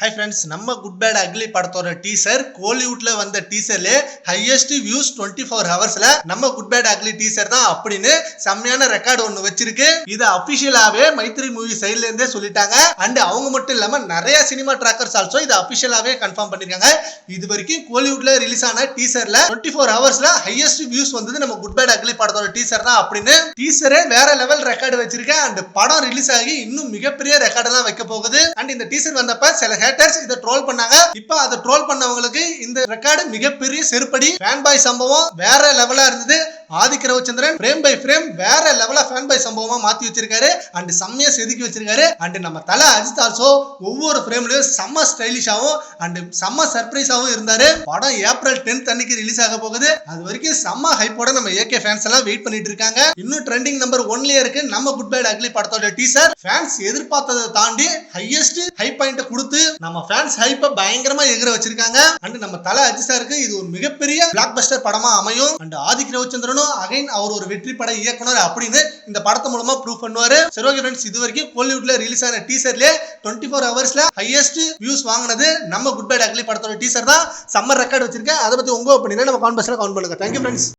High friends நம்ம good bad ugly படத்தோட teaser கோலிவுட்ல வந்த டீசர்ல ஹையஸ்ட் வியூஸ் டுவெண்ட்டி ஃபோர் ஹவர்ஸ்ல நம்ம குட் பேட் அக்லி டீசர் தான் அப்படின்னு செம்மையான ரெக்கார்டு ஒன்று வச்சிருக்கு. இது அபிஷியலாவே மைத்ரி மூவி சைட்ல இருந்தே சொல்லிட்டாங்க. அண்ட் அவங்க மட்டும் இல்லாம நிறைய சினிமா ட்ராக்கர்ஸ் ஆல்சோ இது அபிஷியலாவே கன்ஃபார்ம் பண்ணிருக்காங்க. இது வரைக்கும் கோலிவுட்ல ரிலீஸ் ஆன டீசர்ல டுவெண்ட்டி ஃபோர் ஹவர்ஸ்ல ஹையஸ்ட் வியூஸ் வந்தது நம்ம குட் பேட் அக்லி படத்தோட டீசர் தான் அப்படின்னு டீசரே வேற லெவல் ரெக்கார்டு வச்சிருக்கேன். அண்ட் படம் ரிலீஸ் ஆகி இன்னும் மிகப்பெரிய ரெக்கார்டெல்லாம் வைக்க போகுது. அண்ட் இந்த டீசர் வந்தப்ப சில ஹேட்டர்ஸ் இதை ட்ரோல் பண்ணாங்க. இப்போ அதை ட்ரோல் பண்ணவங்களுக்கு இந்த ரெக்கார்டு மிகப்பெரிய செருப்படி ஃபேன் பாய் சம்பவம் வேற லெவலா இருந்தது. ஆதிக்க ரவிச்சந்திரன் ஃப்ரேம் பை ஃப்ரேம் வேற லெவல ஃபேன் பை சம்பவமா மாத்தி வச்சிருக்காரு. அண்ட் செம்மையா செதுக்கி வச்சிருக்காரு. அண்ட் நம்ம தலை அஜித் ஆல்சோ ஒவ்வொரு ஃப்ரேம்லயும் செம்ம ஸ்டைலிஷாவும் அண்ட் செம்ம சர்ப்ரைஸாவும் இருந்தாரு. படம் ஏப்ரல் டென்த் அன்னைக்கு ரிலீஸ் ஆக போகுது. அது வரைக்கும் செம்ம ஹைப்போட நம்ம ஏகே ஃபேன்ஸ் எல்லாம் வெயிட் பண்ணிட்டு இருக்காங்க. இன்னும் ட்ரெண்டிங் நம்பர் ஒன்லயே இருக்கு. நம்ம குட் பேட் அக்லி படத்தோட டீசர் ஃபேன்ஸ் எதிர்பார்த்ததை தாண்டி ஹையஸ்ட் ஹை பாயிண்ட் கொடுத்து நம்ம ஃபேன்ஸ் ஹைப்பை பயங்கரமா எகிர வச்சிருக்காங்க. அண்ட் நம்ம தலை அஜித் சாருக்கு இது ஒரு மிகப்பெரிய பிளாக் பஸ்டர் படமா அமையும். அண்ட் ஆதிக் ரவிச்சந்திரனும் அகைன் அவர் ஒரு வெற்றி பட இயக்குனர் அப்படின்னு இந்த படத்தை மூலமா ப்ரூவ் பண்ணுவாரு. சரி ஓகே ஃப்ரெண்ட்ஸ் இது வரைக்கும் கோலிவுட்ல ரிலீஸ் ஆன டீசர்ல டுவெண்ட்டி ஃபோர் ஹவர்ஸ்ல ஹையஸ்ட் வியூஸ் வாங்கினது நம்ம குட் பை அக்லி படத்தோட டீசர் தான். சம்மர் ரெக்கார்ட் வச்சிருக்கேன். அதை பத்தி உங்க ஒப்பீனியன் நம்ம கான்பர்ஸ்ல கவுண்ட் பண்ணுங்க. Thank you friends